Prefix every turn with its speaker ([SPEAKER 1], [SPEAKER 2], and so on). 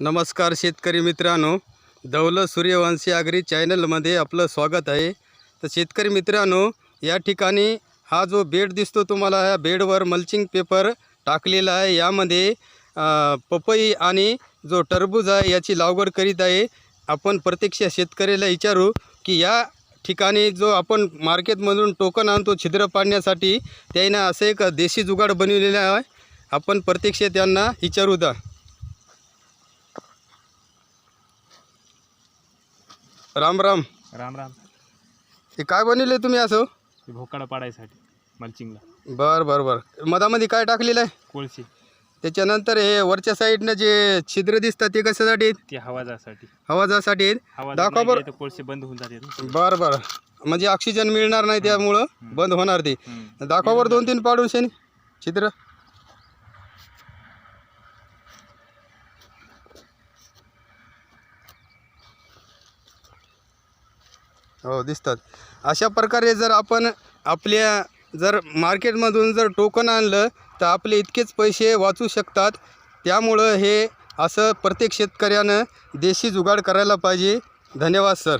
[SPEAKER 1] नमस्कार शेतकरी मित्रांनो. दौलत सूर्यवंशी आगरी चॅनलमध्ये आपलं स्वागत आहे. तर शेतकरी मित्रांनो या ठिकाणी हा जो बेड दिसतो तुम्हाला ह्या बेडवर मल्चिंग पेपर टाकलेला आहे. यामध्ये पपई आणि जो टरबूज आहे याची लागवड करीत आहे. आपण प्रत्यक्ष शेतकऱ्याला विचारू की या ठिकाणी जो आपण मार्केटमधून टोकन आणतो छिद्र पाडण्यासाठी त्याने असं एक देशी जुगाड बनवलेला आहे. आपण प्रत्यक्ष त्यांना विचारू द्या राम राम.
[SPEAKER 2] राम राम.
[SPEAKER 1] हे काय बनवले तुम्ही असं?
[SPEAKER 2] ते भोकाडा पाडायसाठी मल्चिंगला
[SPEAKER 1] बर बर बर. मधामध्ये काय टाकलेलं आहे?
[SPEAKER 2] कोळशी.
[SPEAKER 1] त्याच्यानंतर हे वरच्या साईडनं जे छिद्र दिसतात ते कशासाठी आहेत?
[SPEAKER 2] ते हवा जासाठी
[SPEAKER 1] हवा जासाठी आहेत.
[SPEAKER 2] हवा
[SPEAKER 1] दाखवा
[SPEAKER 2] नाही
[SPEAKER 1] बरं.
[SPEAKER 2] गेली तर कोळसे बंद होऊन जाते ना.
[SPEAKER 1] बर बर. म्हणजे ऑक्सिजन मिळणार नाही त्यामुळं बंद होणार ते. दाखवावर दोन तीन पाडून शेनी. छिद्र. हो दिसतात. अशा प्रकारे जर आपण आपल्या जर मार्केटमधून जर टोकन आणलं तर आपले इतकेच पैसे वाचू शकतात. त्यामुळं हे असं प्रत्येक शेतकऱ्यानं देशी जुगाड करायला पाहिजे. धन्यवाद सर.